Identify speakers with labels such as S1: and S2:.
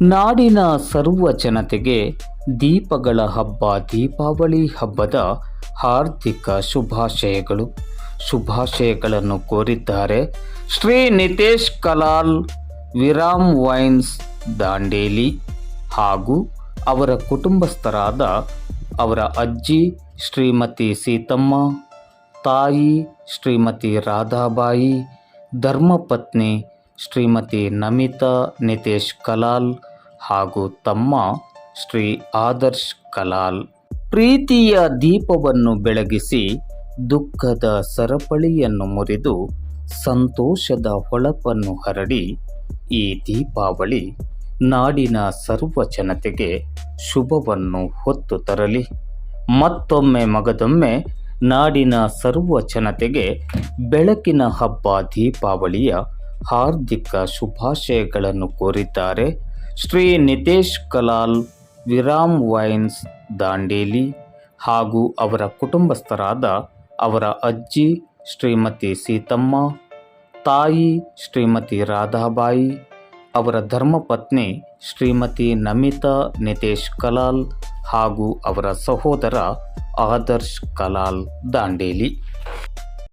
S1: ನಾಡಿನ ಸರ್ವ ಜನತೆಗೆ ದೀಪಗಳ ಹಬ್ಬ, ದೀಪಾವಳಿ ಹಬ್ಬದ ಹಾರ್ದಿಕ ಶುಭಾಶಯಗಳು. ಶುಭಾಶಯಗಳನ್ನು ಕೋರಿದ್ದಾರೆ ಶ್ರೀ ನಿತೇಶ್ ಕಲಾಲ್, ವಿರಾಮ್ ವೈನ್ಸ್ ದಾಂಡೇಲಿ ಹಾಗೂ ಅವರ ಕುಟುಂಬಸ್ಥರಾದ ಅವರ ಅಜ್ಜಿ ಶ್ರೀಮತಿ ಸೀತಮ್ಮ, ತಾಯಿ ಶ್ರೀಮತಿ ರಾಧಾಬಾಯಿ, ಧರ್ಮಪತ್ನಿ ಶ್ರೀಮತಿ ನಮಿತಾ ನಿತೇಶ್ ಕಲಾಲ್ ಹಾಗೂ ತಮ್ಮ ಶ್ರೀ ಆದರ್ಶ್ ಕಲಾಲ್ ಪ್ರೀತಿಯ ದೀಪವನ್ನು ಬೆಳಗಿಸಿ ದುಃಖದ ಸರಪಳಿಯನ್ನು ಮುರಿದು ಸಂತೋಷದ ಹೊಳಪನ್ನು ಹರಡಿ ಈ ದೀಪಾವಳಿ ನಾಡಿನ ಸರ್ವ ಜನತೆಗೆ ಶುಭವನ್ನು ಹೊತ್ತು ತರಲಿ. ಮತ್ತೊಮ್ಮೆ ಮಗದೊಮ್ಮೆ ನಾಡಿನ ಸರ್ವ ಜನತೆಗೆ ಬೆಳಕಿನ ಹಬ್ಬ ದೀಪಾವಳಿಯ ಹಾರ್ದಿಕ ಶುಭಾಶಯಗಳನ್ನು ಕೋರಿದ್ದಾರೆ. ಶ್ರೀ ನಿತೇಶ್ ಕಲಾಲ್, ವಿರಾಮ್ ವೈನ್ಸ್, ದಾಂಡೇಲಿ ಹಾಗೂ ಅವರ ಕುಟುಂಬಸ್ಥರಾದ ಅವರ ಅಜ್ಜಿ ಶ್ರೀಮತಿ ಸೀತಮ್ಮ, ತಾಯಿ ಶ್ರೀಮತಿ ರಾಧಾಬಾಯಿ, ಅವರ ಧರ್ಮಪತ್ನಿ ಶ್ರೀಮತಿ ನಮಿತಾ ನಿತೇಶ್ ಕಲಾಲ್ ಹಾಗೂ ಅವರ ಸಹೋದರ ಆದರ್ಶ್ ಕಲಾಲ್, ದಾಂಡೇಲಿ.